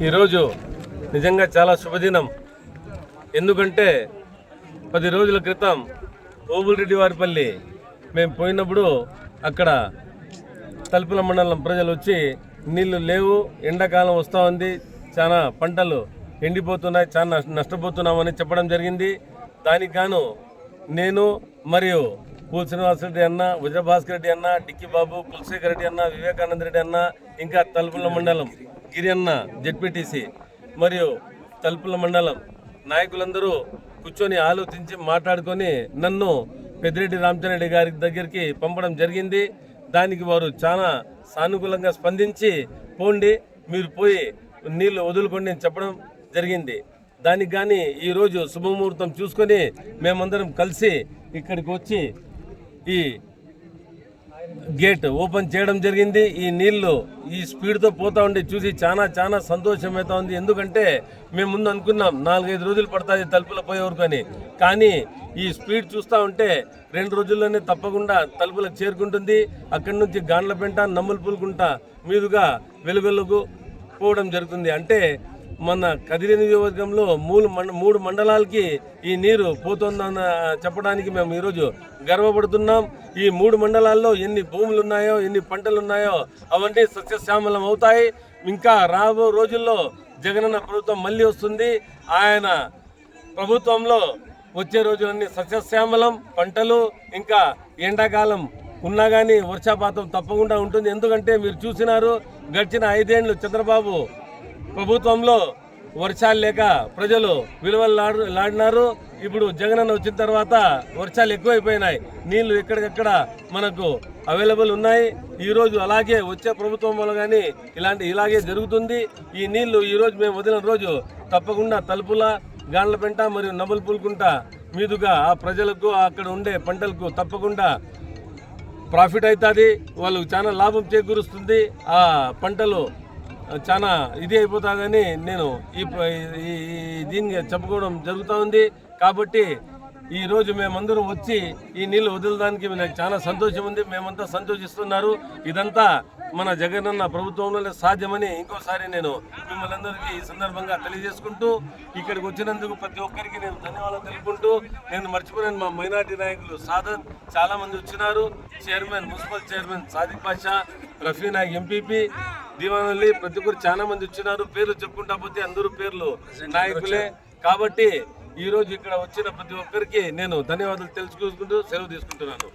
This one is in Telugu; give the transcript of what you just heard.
ఈరోజు నిజంగా చాలా శుభదినం. ఎందుకంటే పది రోజుల క్రితం ఓబుల్రెడ్డి వారిపల్లి మేము పోయినప్పుడు అక్కడ తలుపుల మండలం ప్రజలు వచ్చి నీళ్ళు లేవు ఎండాకాలం వస్తూ ఉంది చాలా పంటలు ఎండిపోతున్నాయి చాలా నష్ట- నష్టపోతున్నామని చెప్పడం జరిగింది. దానికి గాను నేను మరియు పూల్ శ్రీనివాసరెడ్డి అన్న వజ్రభాస్కర్ రెడ్డి అన్న డిక్కి బాబు కులశేఖర్ రెడ్డి అన్న వివేకానంద రెడ్డి అన్న ఇంకా తలుపుల మండలం గిరి అన్న జెడ్పీటీసీ మరియు తలుపుల మండలం నాయకులందరూ కూర్చొని ఆలోచించి మాట్లాడుకొని నన్ను పెద్దిరెడ్డి రామచంద్రెడ్డి గారి దగ్గరికి పంపడం జరిగింది. దానికి వారు చాలా సానుకూలంగా స్పందించి పోండి మీరు పోయి నీళ్ళు వదులుకోండి అని చెప్పడం జరిగింది. దానికి కానీ ఈరోజు శుభముహూర్తం చూసుకొని మేమందరం కలిసి ఇక్కడికి వచ్చి ఈ గేట్ ఓపెన్ చేయడం జరిగింది. ఈ నీళ్ళు ఈ స్పీడ్తో పోతా ఉండి చూసి చాలా చాలా సంతోషం అవుతా ఉంది. ఎందుకంటే మేము ముందు అనుకున్నాం నాలుగైదు రోజులు పడుతుంది తలుపుల పోయే వరకు అని. కానీ ఈ స్పీడ్ చూస్తూ ఉంటే రెండు రోజుల్లోనే తప్పకుండా తలుపులకు చేరుకుంటుంది. అక్కడి నుంచి గాండ్లపెంట నమ్ములపుల్కుంట మీదుగా వెలుగులకు పోవడం జరుగుతుంది. అంటే మన కదిరి నియోజకవర్గంలో మూడు మండ మూడు మండలాలకి ఈ నీరు పోతుందన్న చెప్పడానికి మేము ఈరోజు గర్వపడుతున్నాం. ఈ మూడు మండలాల్లో ఎన్ని భూములు ఉన్నాయో ఎన్ని పంటలు ఉన్నాయో అవన్నీ సస్యశ్యామలం అవుతాయి. ఇంకా రాబో రోజుల్లో జగనన్న ప్రభుత్వం మళ్ళీ వస్తుంది. ఆయన ప్రభుత్వంలో వచ్చే రోజులన్నీ సస్యశ్యామలం పంటలు ఇంకా ఎండాకాలం ఉన్నా కానీ వర్షాపాతం తప్పకుండా ఉంటుంది. ఎందుకంటే మీరు చూసినారు గడిచిన ఐదేండ్లు చంద్రబాబు ప్రభుత్వంలో వర్షాలు లేక ప్రజలు విలువలు లాడు- లాడినారు. ఇప్పుడు జగనన్న వచ్చిన తర్వాత వర్షాలు ఎక్కువైపోయినాయి. నీళ్ళు ఎక్కడికక్కడ మనకు అవైలబుల్ ఉన్నాయి. ఈ రోజు అలాగే వచ్చే ప్రభుత్వం వల్ల కానీ ఇలాంటి ఇలాగే జరుగుతుంది. ఈ నీళ్ళు ఈరోజు మేము వదిలిన రోజు తప్పకుండా తలుపుల గాండ్లపెంట మరియు నబుల్పుల్కుంట మీదుగా ఆ ప్రజలకు అక్కడ ఉండే పంటలకు తప్పకుండా ప్రాఫిట్ అవుతుంది. వాళ్ళకు చాలా లాభం చేకూరుస్తుంది. ఆ పంటలు చాలా ఇది అయిపోతుందని నేను ఈ దీన్ని చెప్పుకోవడం జరుగుతూ ఉంది. కాబట్టి ఈ రోజు మేమందరం వచ్చి ఈ నీళ్ళు వదలడానికి నాకు చాలా సంతోషం ఉంది. మేమంతా సంతోషిస్తున్నారు. ఇదంతా మన జగనన్న ప్రభుత్వంలోనే సాధ్యమని ఇంకోసారి నేను మిమ్మల్ని అందరికీ ఈ సందర్భంగా తెలియజేసుకుంటూ ఇక్కడికి వచ్చినందుకు ప్రతి ఒక్కరికి నేను ధన్యవాదాలు తెలుపుకుంటూ నేను మర్చిపోయిన మా మైనార్టీ నాయకులు సాధన్ చాలామంది వచ్చినారు. Chairman municipal chairman Sadiq Pasha Rafi Nayak MPP Deevanalli ప్రతి ఒక్కరు చాలా మంది వచ్చినారు. పేర్లు చెప్పుకుంటా పోతే అందరూ పేర్లు నాయకులే. కాబట్టి ఈ రోజు ఇక్కడ వచ్చిన ప్రతి ఒక్కరికి నేను ధన్యవాదాలు తెలుసుకుంటూ సెలవు తీసుకుంటున్నాను.